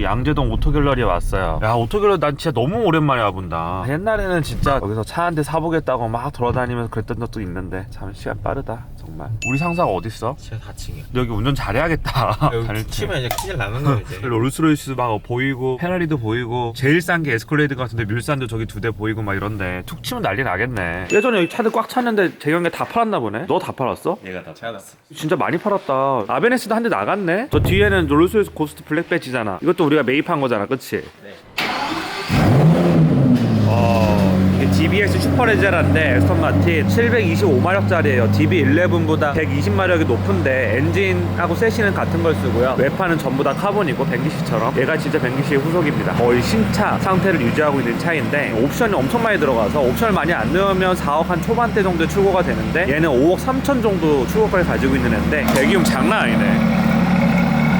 양재동 오토갤러리에 왔어요. 야 오토갤러리 난 진짜 너무 오랜만에 와본다. 옛날에는 진짜 여기서 차 한 대 사보겠다고 막 돌아다니면서 그랬던 적도 있는데 참 시간 빠르다 정말. 우리 상사가 어딨어? 제가 4층이요. 너 여기 운전 잘해야겠다. 다닐 때. 치면 이제 큰일 나는 거예요 이제. 롤스로이스 막 보이고 페라리도 보이고 제일 싼 게 에스컬레이드 같은데 뮬산도 저기 두 대 보이고 막 이런데 툭 치면 난리 나겠네 예전에 여기 차들 꽉 찼는데 재경이 다 팔았나 보네 너 다 팔았어? 얘가 다 났어. 진짜 많이 팔았다 아베네스도 한 대 나갔네 저 뒤에는 롤스로이스 고스트 블랙 배지잖아 이것도 우리가 매입한 거잖아 그치? 네. 어, 이게 DBS 슈퍼레제라인데 에스턴 마틴 725마력짜리예요. DB11보다 120마력이 높은데 엔진하고 세시는 같은 걸 쓰고요. 외판은 전부 다 카본이고 벤기시처럼 얘가 진짜 벤기시의 후속입니다. 거의 신차 상태를 유지하고 있는 차인데 옵션이 엄청 많이 들어가서 옵션을 많이 안 넣으면 4억 한 초반대 정도 출고가 되는데 얘는 5억 3천 정도 출고가를 가지고 있는 애인데 배기음 장난 아니네.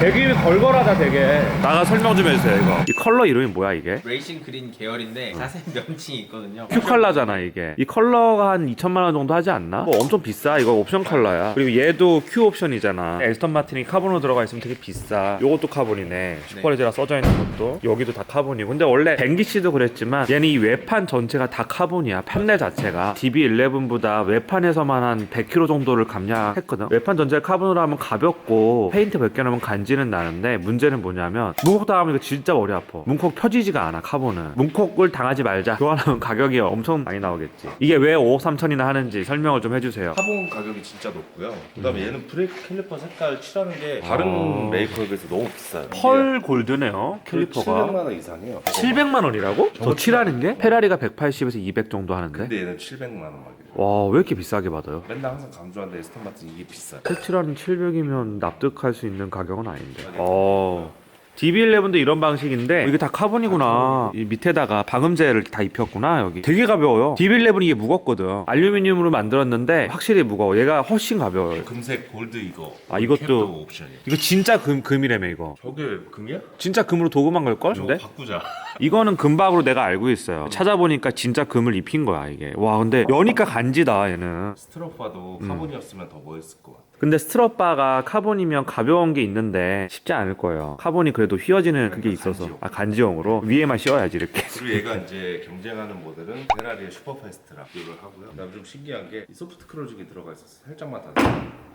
배기음이 걸걸하다 되게. 나가 설명 좀 해주세요 이거. 이 컬러 이름이 뭐야 이게? 레이싱 그린 계열인데 자세히 명칭이 있거든요. 큐 컬러잖아 이게. 이 컬러가 한 2천만 원 정도 하지 않나? 뭐 엄청 비싸 이거 옵션 컬러야. 그리고 얘도 큐 옵션이잖아. 에스턴 마틴이 카본으로 들어가 있으면 되게 비싸. 요것도 카본이네. 슈퍼레제라 써져 있는 것도. 여기도 다 카본이고. 근데 원래 벤기씨도 그랬지만 얘는 이 외판 전체가 다 카본이야 판넬 자체가. DB11보다 외판에서만 한 100kg 정도를 감량했거든. 외판 전체를 카본으로 하면 가볍고 페인트 벗겨놓으면 간지 는 나는데 문제는 뭐냐면 문콕 당하면 이거 진짜 머리 아파 문콕 펴지지가 않아 카본은 문콕을 당하지 말자 교환하면 가격이 엄청 많이 나오겠지 이게 왜 5억 3천이나 하는지 설명을 좀 해주세요 카본 가격이 진짜 높고요. 그다음에 얘는 브레이크 캘리퍼 색깔 칠하는 게 다른 아. 메이커에 비해서 너무 비싸요. 펄 골드네요 캘리퍼가 700만 원 이상이에요. 700만 원이라고? 더 저거 칠하는 게? 페라리가 180에서 200 정도 하는데 근데 얘는 700만 원. 와 왜 이렇게 비싸게 받아요? 맨날 항상 강조하는데 에스턴 마틴 이게 비싸요. 색칠하는 700이면 납득할 수 있는 가격은 아닌데. 어. DB11도 이런 방식인데 이게 다 카본이구나. 이 밑에다가 방음제를 다 입혔구나 여기. 되게 가벼워요. DB11 이게 무겁거든. 알루미늄으로 만들었는데 확실히 무거워. 얘가 훨씬 가벼워요. 금색 골드 이거. 아, 이것도- 캡도 옵션이에요. 이거 진짜 금 금이라며 이거. 저게 금이야? 진짜 금으로 도금한 걸 걸? 저거 근데 바꾸자. 이거는 금박으로 내가 알고 있어요. 찾아보니까 진짜 금을 입힌 거야 이게. 와 근데 여니까 간지다 얘는. 스트로파도 음. 카본이었으면 더 멋있을 것 같아. 근데 스트럿바가 카본이면 가벼운 게 있는데 쉽지 않을 거예요. 카본이 그래도 휘어지는 그게 있어서 간지용. 아 간지용으로 위에만 씌워야지 이렇게. 그리고 얘가 이제 경쟁하는 모델은 페라리의 슈퍼패스트라 이걸 하고요. 그다음 좀 신기한 게 이 소프트 크로징이 들어가 있어서 살짝만 닫아. 그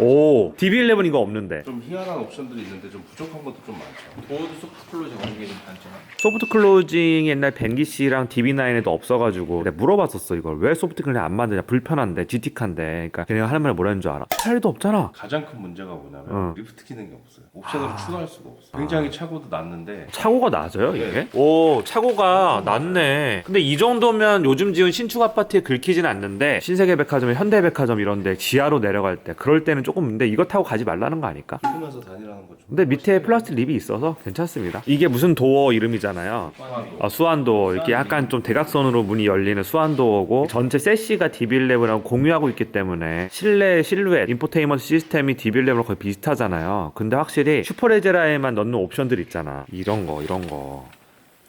오 DB11 이거 없는데 좀 희한한 옵션들이 있는데 좀 부족한 것도 좀 많죠. 도어도 소프트 클로징 하는 게좀 단점. 소프트 클로징 옛날 벤기 씨랑 DB9에도 없어가지고 내가 물어봤었어 이걸 왜 소프트 클로징 안 만드냐 불편한데 GT칸데 그러니까 걔네가 하는 말이 뭐라는 줄 알아? 페라리도 없잖아. 가장 큰 문제가 뭐냐면 어. 리프트 기능이 없어요. 옵션으로 추가할 수가 없어. 굉장히 차고도 낮는데 차고가 낮아요 이게? 네. 오 차고가 낮네 근데 이 정도면 요즘 지은 신축 아파트에 긁히진 않는데 신세계백화점, 현대백화점 이런데 지하로 내려갈 때 그럴 때는 조금 근데 이거 타고 가지 말라는 거 아닐까? 긁으면서 다니라는 거죠. 근데 밑에 플라스틱 립이 있어서 괜찮습니다. 이게 무슨 도어 이름이잖아요. 아, 수완도. 이렇게 약간 좀 대각선으로 문이 열리는 수완도어고 전체 세시가 DB11하고 공유하고 있기 때문에 실내 실루엣 인포테인먼트 시스템이 DB11랑 거의 비슷하잖아요. 근데 확실히 슈퍼레제라에만 넣는 옵션들 있잖아. 이런 거 이런 거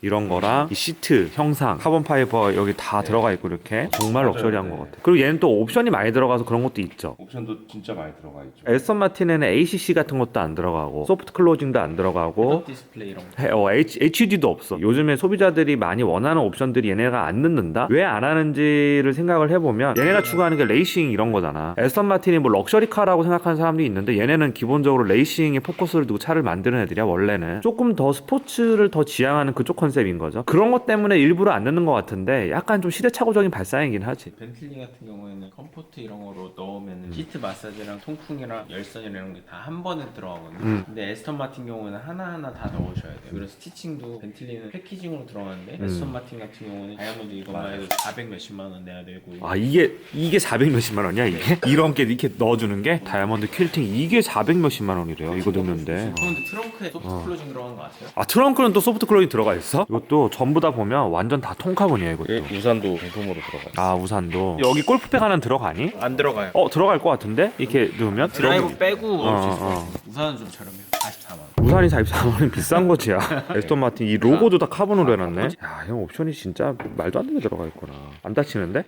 이런 거랑 이 시트 형상 카본 파이버 여기 다 들어가 있고 이렇게 정말 맞아요. 럭셔리한 네. 것 같아 그리고 얘는 또 옵션이 많이 들어가서 그런 것도 있죠 옵션도 진짜 많이 들어가 있죠. 에스턴 마틴에는 ACC 같은 것도 안 들어가고 소프트 클로징도 안 들어가고 디스플레이 이런 거. 해- 어, H, HUD도 없어. 요즘에 소비자들이 많이 원하는 옵션들이 얘네가 안 넣는다? 왜 안 하는지를 생각을 해보면 얘네가 추구하는 게 레이싱 이런 거잖아. 에스턴 마틴이 뭐 럭셔리카라고 생각하는 사람들이 있는데 얘네는 기본적으로 레이싱에 포커스를 두고 차를 만드는 애들이야 원래는. 조금 더 스포츠를 더 지향하는 그쪽 컨 셉인 거죠. 그런 것 때문에 일부러 안 넣는 것 같은데 약간 좀 시대착오적인 발상이긴 하지. 벤틀리 같은 경우에는 컴포트 이런 거로 넣으면 시트 마사지랑 통풍이랑 열선이랑 이런 게 다 한 번에 들어가거든요. 음. 근데 에스턴 마틴 경우에는 하나하나 다 넣으셔야 돼요. 그래서 스티칭도 벤틀리는 패키징으로 들어가는데 음. 에스턴 마틴 같은 경우는 다이아몬드 이것만 해도 400 몇십만 원 내야 되고 아 이게 이게 400 몇십만 원이야 이게? 이런 게 이렇게 넣어주는 게 다이아몬드 퀼팅 이게 400 몇십만 원이래요 이거 넣는데. 그런데 트렁크에 소프트 어. 클로징 들어간 거 아세요? 아 트렁크는 또 소프트 클로징 들어가 있어? 이것도 전부 다 보면 완전 다 통카본이야 이것도. 우산도 공통으로 들어가 있어요. 아 우산도 여기 골프백 하나 들어가니? 안 들어가요. 어 들어갈 것 같은데 이렇게 넣으면 드라이브 빼고 어, 있어요. 어. 우산은 좀 저렴해요. 44만 원. 우산이 44만 원 비싼 거지야 에스턴 마틴 이 로고도 다 카본으로 해놨네 야형 옵션이 진짜 말도 안 되게 들어가 있구나 안 다치는데?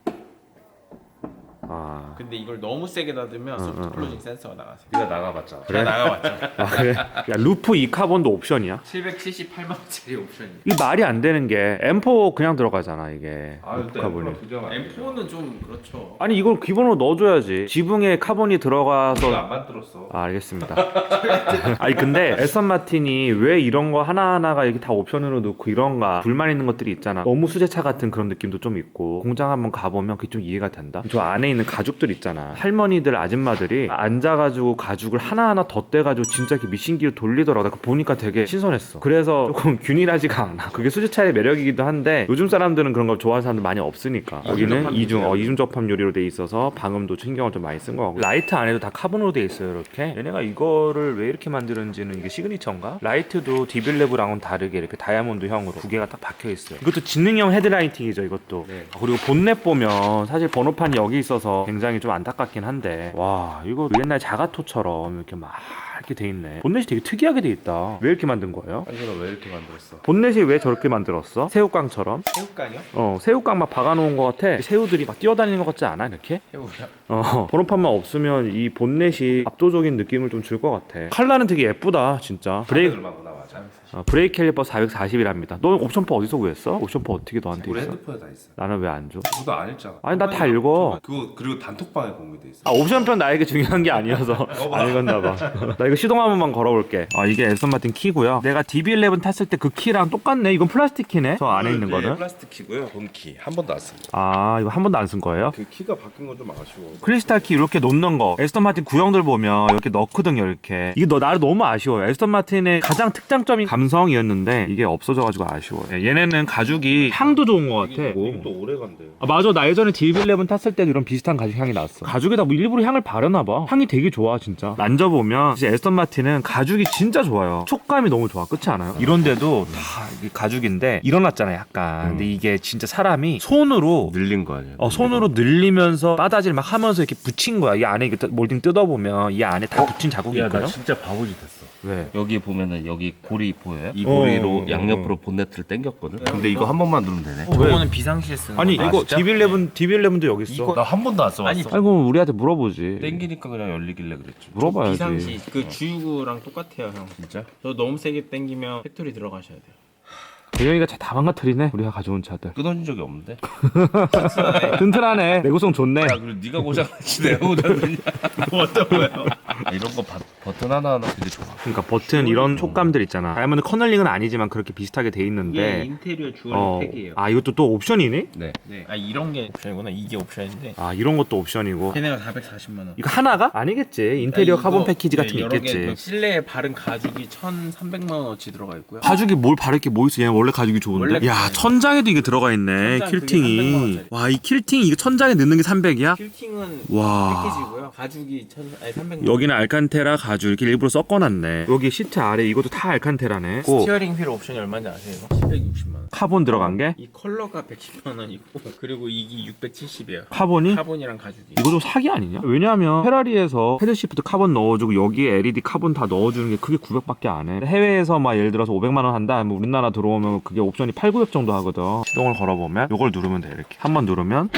아, 근데 이걸 너무 세게 닫으면 소프트 클로징 센서가 나가세요. 네가 나가봤잖아. 그래 나가봤죠. 아 그래? 야 루프 이 카본도 옵션이야? 778만 원짜리 옵션이. 이 말이 안 되는 게 M4 그냥 들어가잖아 이게 아 루프 근데 카본이 엠프랑 비교하면 안 돼. M4는 좀 그렇죠. 아니 이걸 기본으로 넣어줘야지 지붕에 카본이 들어가서 안 만들었어. 아, 알겠습니다. 아니 근데 에스턴 마틴이 왜 이런 거 하나하나가 이렇게 다 옵션으로 넣고 이런가 불만 있는 것들이 있잖아. 너무 수제차 같은 그런 느낌도 좀 있고 공장 한번 가보면 그게 좀 이해가 된다. 저 안에 있는 가죽들 있잖아. 할머니들 아줌마들이 앉아가지고 가죽을 하나하나 덧대가지고 진짜 이렇게 미신기로 돌리더라고. 나 보니까 되게 신선했어. 그래서 조금 균일하지가 않아. 그게 수제차의 매력이기도 한데 요즘 사람들은 그런 거 좋아하는 사람들 많이 없으니까 여기는 이중 어. 이중 접합 유리로 돼 있어서 방음도 신경을 좀 많이 쓴 거 같고 라이트 안에도 다 카본으로 돼 있어요 이렇게 얘네가 이거를 왜 이렇게 만드는지는 이게 시그니처인가? 라이트도 디빌레브랑은 다르게 이렇게 다이아몬드 형으로 두 개가 딱 박혀 있어요 이것도 지능형 헤드라이팅이죠 이것도 네. 아, 그리고 본넷 보면 사실 번호판이 여기 있어서 굉장히 좀 안타깝긴 한데 와 이거 옛날 자가토처럼 이렇게 막 이렇게 돼 있네 본넷이 되게 특이하게 돼 있다 왜 이렇게 만든 거예요? 한준아 왜 이렇게 만들었어? 본넷이 왜 저렇게 만들었어? 새우깡처럼? 새우깡이요? 어 새우깡 막 박아놓은 것 같아 새우들이 막 뛰어다니는 것 같지 않아 이렇게? 새우요? 어, 번호판만 없으면 이 본넷이 압도적인 느낌을 좀 줄 것 같아. 컬러는 되게 예쁘다, 진짜. 브레이크, 얼마구나 맞아. 어, 브레이크 캘리퍼 440이랍니다. 너 옵션퍼 어디서 구했어? 옵션퍼 어떻게 너한테 우리 있어? 핸드폰에 다 있어. 나는 왜 안 줘? 그거 안 읽잖아. 아니, 나 다 읽어. 그거 그리고 단톡방에 공유돼 있어. 아, 옵션편 나에게 중요한 게 아니어서 안 읽었나 봐. 나 이거 시동 한 번만 걸어볼게. 아, 이게 앤선 마틴 키고요. 내가 DB11 탔을 때 그 키랑 똑같네. 이건 플라스틱 키네. 저 안에 있는 거는. 플라스틱 키고요. 본키 한 번도 안 씁니다. 아, 이거 한 번도 안 쓴 거예요? 그 키가 바뀐 건 좀 아쉬워. 크리스탈 키 이렇게 놓는 거 에스턴 마틴 구형들 보면 이렇게 넣거든요 이렇게 이게 너 나를 너무 아쉬워요 에스턴 마틴의 가장 특 장점이 감성이었는데 이게 없어져가지고 아쉬워 요. 얘네는 가죽이 향도 좋은 것 같아. 이것도 오래 간대요. 아 맞아. 나 예전에 DB11 탔을 때도 이런 비슷한 가죽 향이 났어. 가죽에다 뭐 일부러 향을 바르나 봐. 향이 되게 좋아 진짜. 만져보면 진짜 에스턴 마틴은 가죽이 진짜 좋아요. 촉감이 너무 좋아. 그렇지 않아요? 이런데도 다 이게 가죽인데 일어났잖아요 약간. 근데 이게 진짜 사람이 손으로 늘린 거 아니야? 어, 손으로 늘리면서 바다질 막 하면서 이렇게 붙인 거야. 이 안에 이렇게 몰딩 뜯어보면 이 안에 다 붙인 자국이 야, 있거든. 나 진짜 바보짓 했어. 왜? 여기 보면은 여기 고리 보여요? 이 어, 고리로 어, 양옆으로 본네트를 당겼거든. 근데 이거 한 번만 누르면 되네. 저거는 비상시에 쓰는 아니. 이거 진짜? DB11 DB11도 여기 있어. 이거 나 한 번도 안 써봤어. 아니, 아이고 우리한테 물어보지. 땡기니까 그냥 열리길래 그랬지. 물어봐야지. 비상시 그 주유구랑 똑같아요 형. 진짜? 저 너무 세게 당기면 팩토리 들어가셔야 돼요. 대영이가 다 망가뜨리네. 우리가 가져온 차들. 끊어진 적이 없는데. 튼튼하네. 내구성 좋네. 야, 그리고 네가 고장났지 내가 고장났냐? 어떤 거예요? 이런 거 바, 버튼 하나 하나 되게 좋아. 그러니까 버튼 이런 촉감들 있잖아. 다이아몬드 커널링은 아니지만 그렇게 비슷하게 돼 이게 있는데. 인테리어 주얼 어, 팩이에요. 아 이것도 또 옵션이네? 네. 네. 아 이런 게 옵션이구나. 이게 옵션인데. 아 이런 것도 옵션이고. 걔네가 440만 원. 이거 하나가? 아니겠지. 인테리어 이거, 카본 패키지 같은 네, 게 여러 개 있겠지. 그 실내에 바른 가죽이 1,300만 원어치 들어가 있고요. 가죽이 뭘 바를 게 뭐 있어? 얘는 원래 가죽이 좋은데. 원래 야. 천장에도 이게 들어가 있네. 천장 그게 킬팅이. 300만 원짜리. 와, 이 킬팅 이거 천장에 넣는 게 300이야? 킬팅은 와. 패키지고요. 가죽이 1,000 아니 300만 원. 여기는 알칸테라 가죽 이렇게 일부러 섞어놨네. 여기 시트 아래 이것도 다 알칸테라네. 고 스티어링 휠 옵션이 얼마인지 아세요? 760만 원. 카본 들어간 게 이 컬러가 110만 원이고 그리고 이게 670이에요. 카본이 카본이랑 가죽이. 이거 좀 사기 아니냐? 왜냐면 페라리에서 헤드시프트 카본 넣어주고 여기에 LED 카본 다 넣어주는 게 그게 900밖에 안 해. 해외에서 막 예를 들어서 500만 원 한다. 하면 우리나라 들어오면 그게 옵션이 8, 900 정도 하거든. 시동을 걸어보면 이걸 누르면 돼 이렇게. 한 번 누르면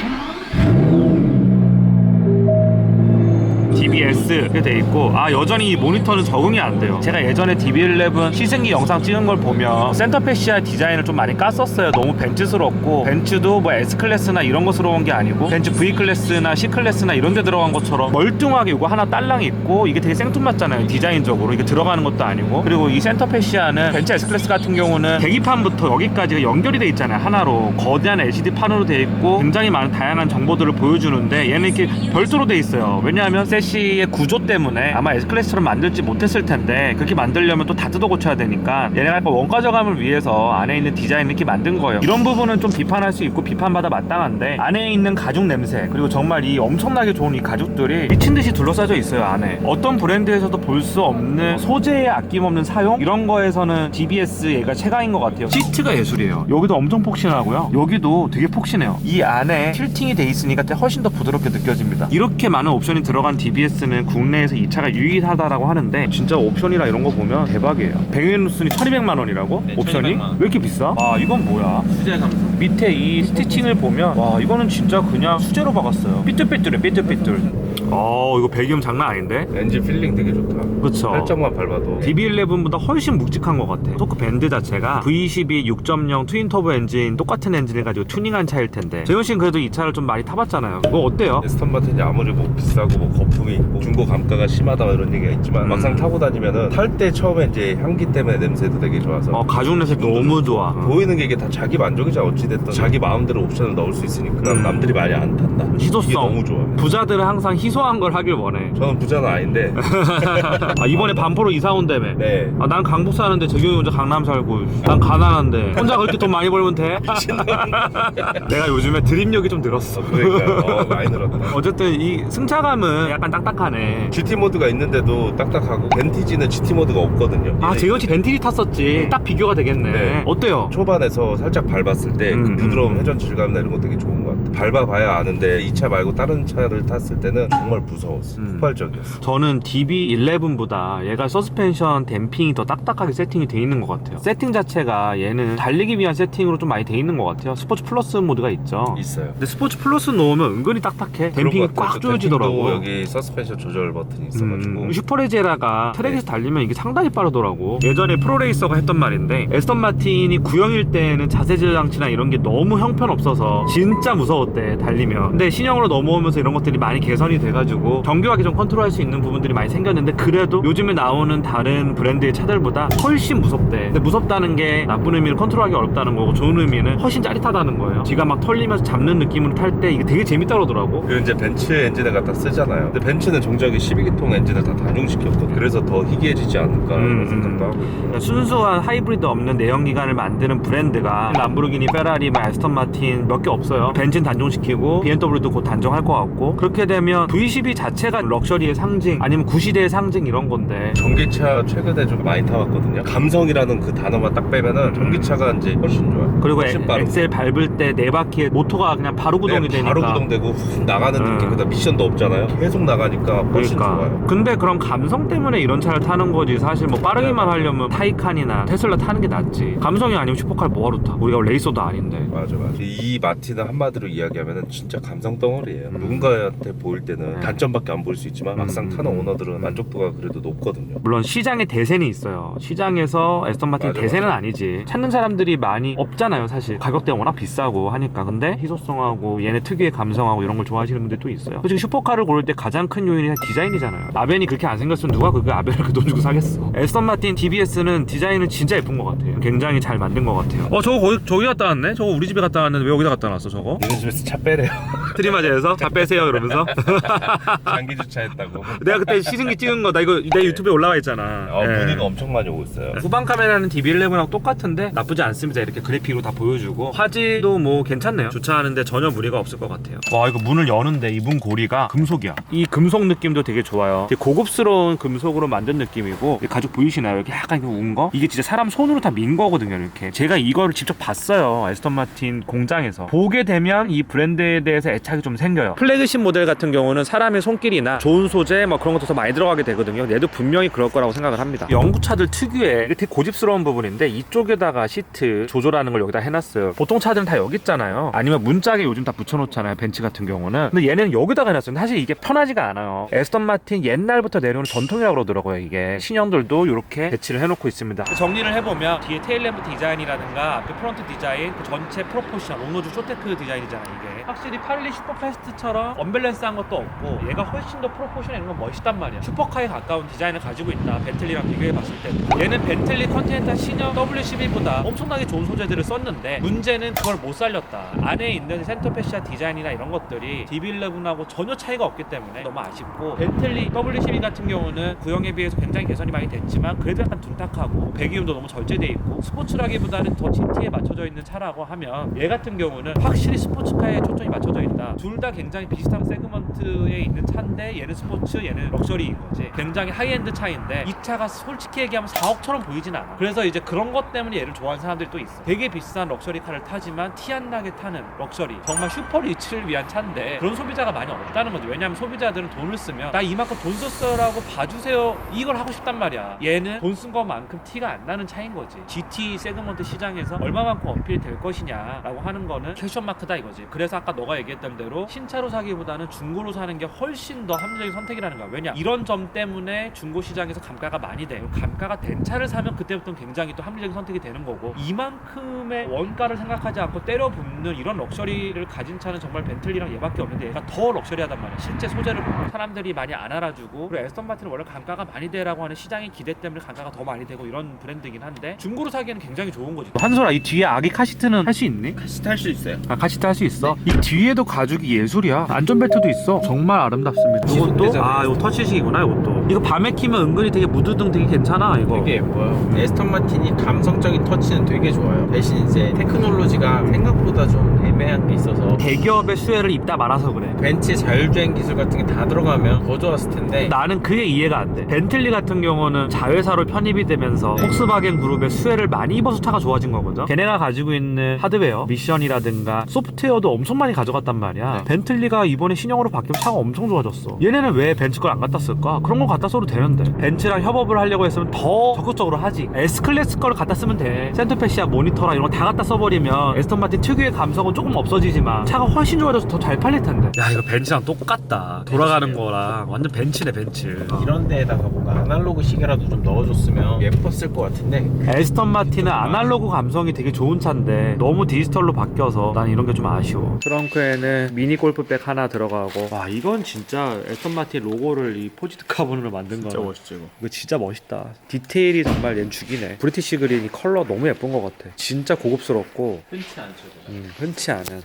DBS 이렇게 돼 있고 아 여전히 이 모니터는 적응이 안 돼요. 제가 예전에 DB11 시승기 영상 찍은 걸 보면 센터페시아 디자인을 좀 많이 깠었어요. 너무 벤츠스럽고 벤츠도 뭐 S클래스나 이런 거스러운 게 아니고 벤츠 V클래스나 C클래스나 이런 데 들어간 것처럼 멀뚱하게 이거 하나 딸랑 있고 이게 되게 생뚱맞잖아요 디자인적으로. 이게 들어가는 것도 아니고. 그리고 이 센터페시아는 벤츠 S클래스 같은 경우는 계기판부터 여기까지가 연결이 돼 있잖아요 하나로. 거대한 LCD 판으로 돼 있고 굉장히 많은 다양한 정보들을 보여주는데 얘는 이렇게 별도로 돼 있어요. 왜냐하면 세시 의 구조 때문에 아마 S클래스처럼 만들지 못했을 텐데 그렇게 만들려면 또 다 뜯어 고쳐야 되니까 얘네가 약간 원가 저감을 위해서 안에 있는 디자인을 이렇게 만든 거예요. 이런 부분은 좀 비판할 수 있고 비판받아 마땅한데 안에 있는 가죽 냄새 그리고 정말 이 엄청나게 좋은 이 가죽들이 미친 듯이 둘러싸져 있어요 안에. 어떤 브랜드에서도 볼 수 없는 소재의 아낌없는 사용? 이런 거에서는 DBS 얘가 최강인 것 같아요. 시트가 예술이에요. 여기도 엄청 폭신하고요. 여기도 되게 폭신해요. 이 안에 틸팅이 돼 있으니까 훨씬 더 부드럽게 느껴집니다. 이렇게 많은 옵션이 들어간 DBS DBS는 국내에서 이 차가 유일하다라고 하는데 진짜 옵션이나 이런 거 보면 대박이에요. 백엔루슨이 1200만 원이라고? 네, 옵션이? 1200만 원. 왜 이렇게 비싸? 아 이건 뭐야? 수제 감성. 밑에 이 스티칭을 보면 와 이거는 진짜 그냥 수제로 박았어요. 삐뚤삐뚤해 삐뚤삐뚤. 어 이거 배기음 장난 아닌데? 엔진 필링 되게 좋다. 그쵸. 살짝만 밟아도 DB11보다 훨씬 묵직한 것 같아. 토크 밴드 자체가 V12 6.0 트윈 터보 엔진 똑같은 엔진을 가지고 튜닝한 차일 텐데 재훈 씨는 그래도 이 차를 좀 많이 타봤잖아요. 그거 어때요? 에스턴 마틴이 아무리 뭐 비싸고 뭐 거품이 중고 감가가 심하다 이런 얘기가 있지만 음. 막상 타고 다니면은 탈 때 처음에 이제 향기 때문에 냄새도 되게 좋아서 어 가죽 냄새 너무 좋아. 어. 보이는 게 이게 다 자기 만족이자 어찌됐든 자기 마음대로 옵션을 넣을 수 있으니까 음. 남들이 많이 안 탄다 희소성. 이게 너무 좋아 부자들은 항상 희소한 걸 하길 원해. 저는 부자는 아닌데 아 이번에 반포로 이사 온다며. 네 아, 난 강북 사는데 재경이 혼자 강남 살고 난 가난한데 혼자 그렇게 돈 많이 벌면 돼? 내가 요즘에 드립력이 좀 늘었어 그러니까 어, 많이 늘었다 어쨌든 이 승차감은 약간 딱딱 하네. GT 모드가 있는데도 딱딱하고 벤티지는 GT 모드가 없거든요. 아 재경 씨 벤티리 탔었지. 딱 비교가 되겠네. 네. 어때요? 초반에서 살짝 밟았을 때그 음, 부드러운 음. 회전 질감이나 이런 거 되게 좋은 것 같아 밟아봐야 아는데 이 차 말고 다른 차를 탔을 때는 정말 무서웠어 음. 폭발적이었어 저는 DB11보다 얘가 서스펜션 댐핑이 더 딱딱하게 세팅이 돼 있는 것 같아요. 세팅 자체가 얘는 달리기 위한 세팅으로 좀 많이 돼 있는 것 같아요. 스포츠 플러스 모드가 있죠. 있어요. 근데 스포츠 플러스 놓으면 은근히 딱딱해. 댐핑이 것 같아요. 꽉그 조여지더라고. 댐핑도 여기 서스펜션 조절 버튼이 있어가지고 음, 슈퍼레제라가 트랙에서 달리면 이게 상당히 빠르더라고. 예전에 프로레이서가 했던 말인데 에스턴 마틴이 구형일 때는 자세 조절 장치나 이런 게 너무 형편없어서 진짜 무서웠대 달리면. 근데 신형으로 넘어오면서 이런 것들이 많이 개선이 돼가지고 정교하게 좀 컨트롤할 수 있는 부분들이 많이 생겼는데 그래도 요즘에 나오는 다른 브랜드의 차들보다 훨씬 무섭대. 근데 무섭다는 게 나쁜 의미는 컨트롤하기 어렵다는 거고 좋은 의미는 훨씬 짜릿하다는 거예요. 지가 막 털리면서 잡는 느낌으로 탈 때 이게 되게 재밌다 그러더라고. 그리고 이제 벤츠 엔진을 갖다 쓰잖아요. 근데 벤츠는 정작에 12기통 엔진을 다 단종시켰거든. 그래서 더 희귀해지지 않을까 음, 음, 생각도 하고 있고. 그러니까 순수한 하이브리드 없는 내연기관을 만드는 브랜드가 람보르기니, 페라리, 뭐 에스턴 마틴 몇 개 없어요. 벤츠는 단종시키고 BMW도 곧 단종할 것 같고 그렇게 되면 V12 자체가 럭셔리의 상징 아니면 구시대의 상징 이런 건데 전기차 최근에 좀 많이 타봤거든요. 감성이라는 그 단어만 딱 빼면은 전기차가 이제 훨씬 좋아. 그리고 훨씬 엑- 빠르고. 엑셀 밟을 때 네 바퀴에 모터가 그냥 바로 구동이 네, 되니까 바로 구동되고 훅 나가는 음. 느낌. 그다음 미션도 없잖아요. 계속 나가니까 훨씬 그러니까. 좋아요. 근데 그럼 감성 때문에 이런 차를 타는 거지. 사실 뭐 빠르기만 하려면 타이칸이나 테슬라 타는 게 낫지. 감성이 아니면 슈퍼카를 뭐하러 타? 우리가 레이서도 아닌데. 맞아 맞아. 이 마틴은 한마디로 이야기하면은 진짜 감성 덩어리예요. 누군가한테 보일 때는 네. 단점밖에 안 보일 수 있지만 막상 음, 타는 음. 오너들은 만족도가 그래도 높거든요. 물론 시장에 대세는 있어요. 시장에서 에스턴 마틴 맞아, 대세는 맞아. 아니지. 찾는 사람들이 많이 없잖아요, 사실. 가격대가 워낙 비싸고 하니까. 근데 희소성하고 얘네 특유의 감성하고 이런 걸 좋아하시는 분들이 또 있어요. 솔직히 슈퍼카를 고를 때 가장 큰 요인이 디자인이잖아요. 아벤이 그렇게 안 생겼으면 누가 그 아벤을 그 돈 주고 사겠어. 에스턴 마틴 DBS는 디자인은 진짜 예쁜 것 같아요. 굉장히 잘 만든 것 같아요. 어, 저거 거기, 저기 갔다 왔네? 저거 우리 집에 갔다 왔는데 왜 여기다 갖다 놨어, 저거? 니네 집에서 차 빼래요. 트리마저에서 자 빼세요 이러면서 장기 주차했다고. 내가 그때 시승기 찍은 거 나 이거 내 유튜브에 올라와 있잖아. 어, 예. 문의가 엄청 많이 오고 있어요. 후방 카메라는 DB11하고 똑같은데 나쁘지 않습니다. 이렇게 그래픽으로 다 보여주고 화질도 뭐 괜찮네요. 주차하는데 전혀 무리가 없을 것 같아요. 와 이거 문을 여는데 이 문 고리가 금속이야. 이 금속 느낌도 되게 좋아요. 되게 고급스러운 금속으로 만든 느낌이고 이 가죽 보이시나요? 이렇게 약간 운 거? 이게 진짜 사람 손으로 다 민 거거든요. 이렇게 제가 이거를 직접 봤어요. 에스턴 마틴 공장에서 보게 되면 이 브랜드에 대해서 애착이 좀 생겨요. 플래그십 모델 같은 경우는 사람의 손길이나 좋은 소재 뭐 그런 것도 더 많이 들어가게 되거든요. 얘도 분명히 그럴 거라고 생각을 합니다. 영국 차들 특유의 되게 고집스러운 부분인데 이쪽에다가 시트 조절하는 걸 여기다 해놨어요. 보통 차들은 다 여기 있잖아요. 아니면 문짝에 요즘 다 붙여놓잖아요. 벤츠 같은 경우는. 근데 얘는 여기다가 해놨어요. 사실 이게 편하지가 않아요. 에스턴 마틴 옛날부터 내려오는 전통이라고 그러더라고요. 이게 신형들도 이렇게 배치를 해놓고 있습니다. 정리를 해보면 뒤에 테일 램프 디자인이라든가 앞에 프론트 디자인, 그 전체 프로포션, 옥노즈 쇼테크 디자인이잖아 이게. 확실히 파릴리 슈퍼패스트처럼 언밸런스한 것도 없고 얘가 훨씬 더 프로포션 이런 건 멋있단 말이야. 슈퍼카에 가까운 디자인을 가지고 있다. 벤틀리랑 비교해 봤을 때. 얘는 벤틀리 컨티넨탈 신형 W12보다 엄청나게 좋은 소재들을 썼는데 문제는 그걸 못 살렸다. 안에 있는 센터 패시아 디자인이나 이런 것들이 DB11하고 전혀 차이가 없기 때문에 너무 아쉽고 벤틀리 W12 같은 경우는 구형에 비해서 굉장히 개선이 많이 됐지만 그래도 약간 둔탁하고 배기음도 너무 절제돼 있고 스포츠라기보다는 더 GT에 맞춰져 있는 차라고 하면 얘 같은 경우는 확실히 스포츠카에 좀 초점이 맞춰져 있다. 둘 다 굉장히 비슷한 세그먼트에 있는 차인데 얘는 스포츠, 얘는 럭셔리인 거지. 굉장히 하이엔드 차인데 이 차가 솔직히 얘기하면 4억처럼 보이진 않아. 그래서 이제 그런 것 때문에 얘를 좋아하는 사람들이 또 있어. 되게 비싼 럭셔리 카를 타지만 티 안 나게 타는 럭셔리. 정말 슈퍼 리치를 위한 차인데 그런 소비자가 많이 없다는 거지. 왜냐하면 소비자들은 돈을 쓰면 나 이만큼 돈 썼어라고 봐주세요. 이걸 하고 싶단 말이야. 얘는 돈 쓴 것만큼 티가 안 나는 차인 거지. GT 세그먼트 시장에서 얼마만큼 어필 될 것이냐라고 하는 거는 캐션 마크다 이거지. 그래서 아까 너가 얘기했던 대로 신차로 사기보다는 중고로 사는 게 훨씬 더 합리적인 선택이라는 거야. 왜냐? 이런 점 때문에 중고 시장에서 감가가 많이 돼. 감가가 된 차를 사면 그때부터는 굉장히 또 합리적인 선택이 되는 거고 이만큼의 원가를 생각하지 않고 때려 붓는 이런 럭셔리를 가진 차는 정말 벤틀리랑 얘밖에 없는데 얘가 더 럭셔리하단 말이야. 실제 소재를 보면 사람들이 많이 안 알아주고 그리고 에스턴 마틴은 원래 감가가 많이 되라고 하는 시장의 기대 때문에 감가가 더 많이 되고 이런 브랜드이긴 한데 중고로 사기에는 굉장히 좋은 거지. 한솔아 이 뒤에 아기 카시트는 할 수 있니? 카시트 할 수 있어요. 아 카시트 할 수 있어? 이 뒤에도 가죽이 예술이야. 안전벨트도 있어. 정말 아름답습니다. 이것도? 아 이거 터치식이구나 이것도 이거 밤에 키면 은근히 되게 무드등 되게 괜찮아 이거 되게 예뻐요. 에스턴 마틴이 감성적인 터치는 되게 좋아요. 대신 이제 테크놀로지가 생각보다 좀 애매한 게 있어서 대기업의 수혜를 입다 말아서 그래 벤츠 자율주행 기술 같은 게 다 들어가면 더 좋았을 텐데 나는 그게 이해가 안 돼. 벤틀리 같은 경우는 자회사로 편입이 되면서 폭스바겐 그룹의 수혜를 많이 입어서 차가 좋아진 거거든. 걔네가 가지고 있는 하드웨어, 미션이라든가 소프트웨어도 엄청 많이 가져갔단 말이야. 벤틀리가 이번에 신형으로 바뀌면 차가 엄청 좋아졌어. 얘네는 왜 벤츠 걸 안 갖다 쓸까? 그런 거 갖다 써도 되는데. 벤츠랑 협업을 하려고 했으면 더 적극적으로 하지. S 클래스 걸 갖다 쓰면 돼. 센터페시아 모니터랑 이런 거 다 갖다 써버리면 에스턴 마틴 특유의 감성은 조금 없어지지만 차가 훨씬 좋아져서 더 잘 팔릴 텐데. 야 이거 벤츠랑 똑같다. 돌아가는 거랑 완전 벤츠네 벤츠. 이런 데에다가 뭔가 아날로그 시계라도 좀 넣어줬으면 예뻤을 것 같은데 에스턴 마틴은 아날로그 감성이 되게 좋은 차인데 너무 디지털로 바뀌어서 난 이런 게 좀 아쉬워. 트렁크에는 미니 골프백 하나 들어가고 와 이건 진짜 에스턴 마틴 로고를 이 포지트 카본으로 만든 거. 멋있죠 이거. 이거 진짜 멋있다. 디테일이 정말 얜 죽이네. 브리티시 그린이 컬러 너무 예쁜 것 같아. 진짜 고급스럽고 흔치 않죠. 음, 흔치 않은